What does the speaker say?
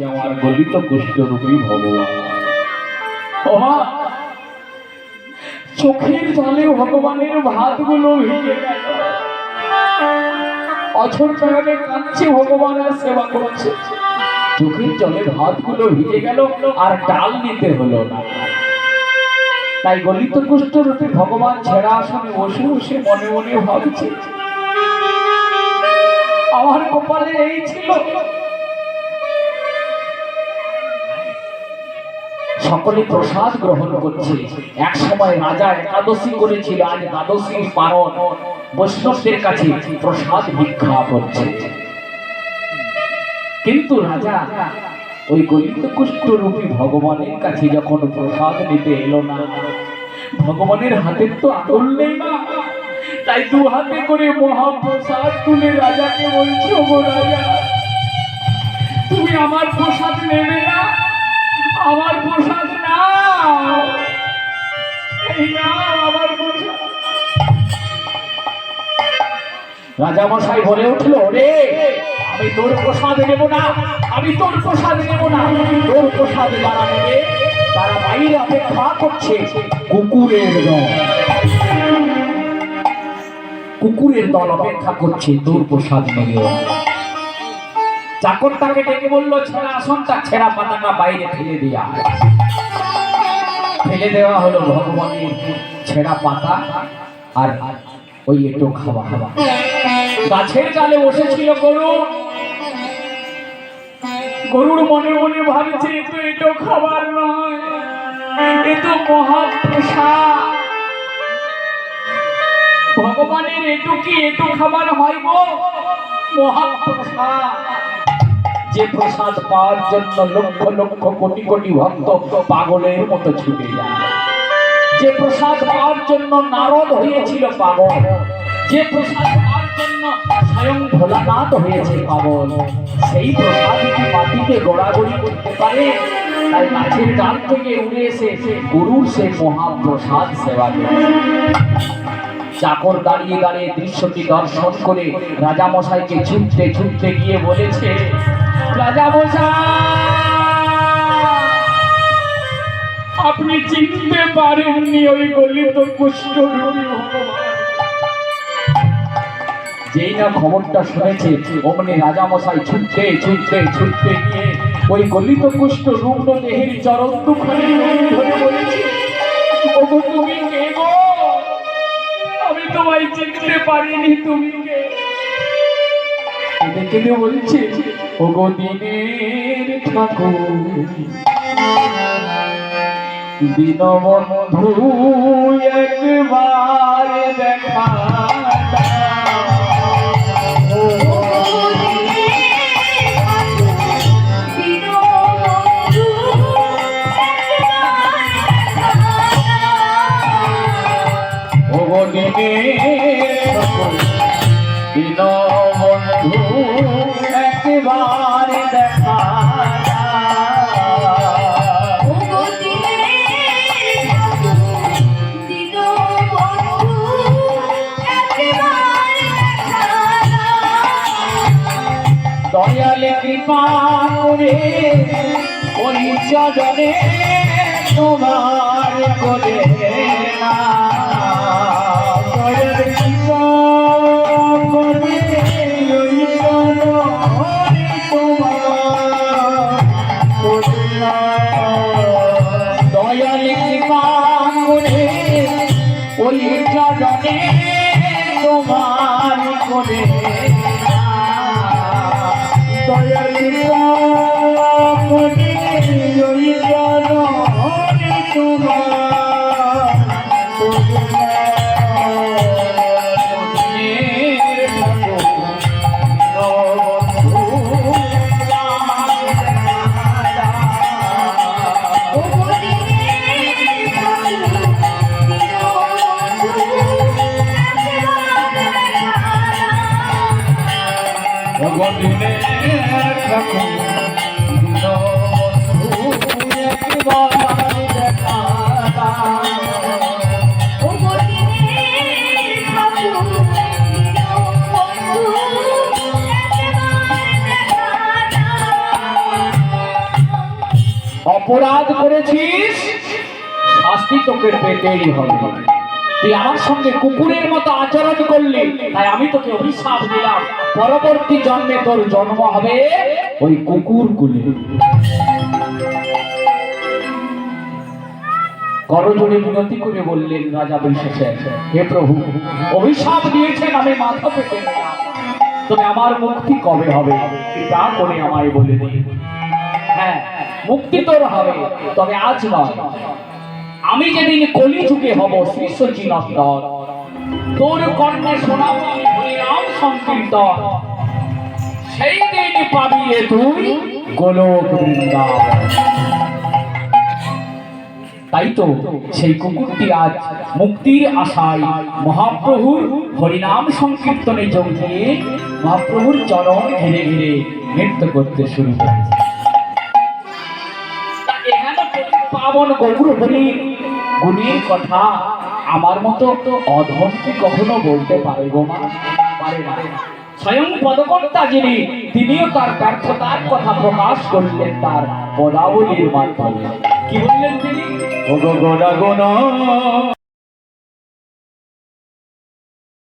সে আমার গলিত কুষ্ঠরূপী ভগবান। চোখের জলে ভগবানের ভিজে গেল। কারণে কাঁদছে আর সেবা করছে। চোখের ভিজে গেল আর ডাল নিতে হলো না। তাই গলিত কুষ্ঠরূপী ভগবান ছেড়া আসনে বসে বসে মনে মনে ভাবছে। আমার কপালে এই ছিল সকলে প্রসাদ গ্রহণ করছে। এক সময় রাজা একাদশী করেছিল, আজ দ্বাদশী পালন বৈষ্ণবদের কাছে প্রসাদ ভিক্ষা করছে। কিন্তু রাজা, ওই গলিত কুষ্ঠরূপী ভগবানের কাছে যখন প্রসাদ নিতে এলো না, ভগবানের হাতের তো আদর নেই না। তাই দু হাতে করে মহাপ্রসাদ তুলে রাজাকে বলছো গো রাজা, তুমি আমার প্রসাদ নেবে না? রাজা মশাই বলে উঠল রে আমি তোর প্রসাদ নেব না, আমি তোর প্রসাদ নেব না। তোর প্রসাদ যারা নেবে, তারা বাইরে অপেক্ষা করছে কুকুরের দল কুকুরের দল অপেক্ষা করছে, তোর প্রসাদ নেবে। চাকরটাকে ডেকে বলল, ছেঁড়া আসনটা, ছেঁড়া পাতাটা বাইরে ফেলে দেওয়া ফেলে দেওয়া হলো ভগবানের ছেঁড়া পাতা আর ওই একটু খাওয়া। খাওয়া গাছের ডালে বসেছিল গরু। গরুর মনে মনে ভাবছে, এ তো এটো খাবার নয়, এ তো মহাপ্রসাদ ভগবানের এটু কি এটু খাবার হয় গো মহাপ্রসাদ যে প্রসাদ পাওয়ার জন্য লক্ষ লক্ষ কোটি কোটি ভক্ত পাগলের মতো ছুটে যায়। যে প্রসাদ পাওয়ার জন্য নারদ হয়েছিল পাগল, যে প্রসাদ পাওয়ার জন্য স্বয়ং ভোলানাথ হয়েছে পাগল, সেই প্রসাদ কি মাটিতে গড়াগড়ি করতে পারে, তাই গাছের ডাল থেকে উড়ে এসে গুরুর সেই মহাপ্রসাদ সেবা করে চাকর দাঁড়িয়ে দাঁড়িয়ে দৃশ্যটি দর্শন করে রাজা মশাইকে ছুটতে ছুটতে গিয়ে বলেছে আপনি চিনতে পারেননি ওই গলিত কুষ্ঠ যেই না খবরটা শুনেছে, অমনি রাজামশাই ছুটতে ছুটতে ছুটতে গিয়ে ওই গলিত কুষ্ঠ রুগ্ন দেহের চরণ দুখানি ধরে বলেছে, ওগো, তুমি কে গো? আমি তোমায় চিনতে পারিনি, তুমি কে? কেঁদে ওগো দিনের ঠাকুর। দীনবন্ধু একবার দেখা ওগো দিনের দীনবন্ধু দয়ালে কৃপা করে চরণে তোমার করে অপরাধ করেছিস? শাস্তি তোকে পেতেই হবে। তুই আমার সঙ্গে কুকুরের মতো আচরণ করলি, তাই আমি তোকে অভিশাপ দিলাম। পরবর্তী জন্মে তোর জন্ম হবে ওই কুকুর গুলি করজোড়ে বিনতি করে বললেন, রাজা হে প্রভু, অভিশাপ দিয়েছেন আমি মাথা পেতে তবে আমার মুক্তি কবে হবে? কৃপা করে আমায় বলে দিন হ্যাঁ মুক্তি তোর হবে, তবে আজ নয়। আমি যেদিন কলি যুগে হব শ্রী সচিনন্দন তোর কর্ণে শোনাবো, আমি হরিনাম সংকীর্তন। সেই দিন পাবি এ তুই গোলক বৃন্দাবন তাই তো সেই কুকুরটি আজ মুক্তির আশায় মহাপ্রভুর হরিনাম সংকীর্তনে যোগ দিয়ে মহাপ্রভুর চরণ ঘিরে ঘিরে নৃত্য করতে শুরু এখানে পাবন গৌর হরি গুণের কথা আমার মতো অধম কি কখনো বলতে পারে গো মা? পারে না। স্বয়ং পদকর্তা যিনি, তিনিও তার ব্যর্থতার কথা প্রকাশ করলেন তার পদাবলীর মাধ্যমে। কি বললেন তিনি?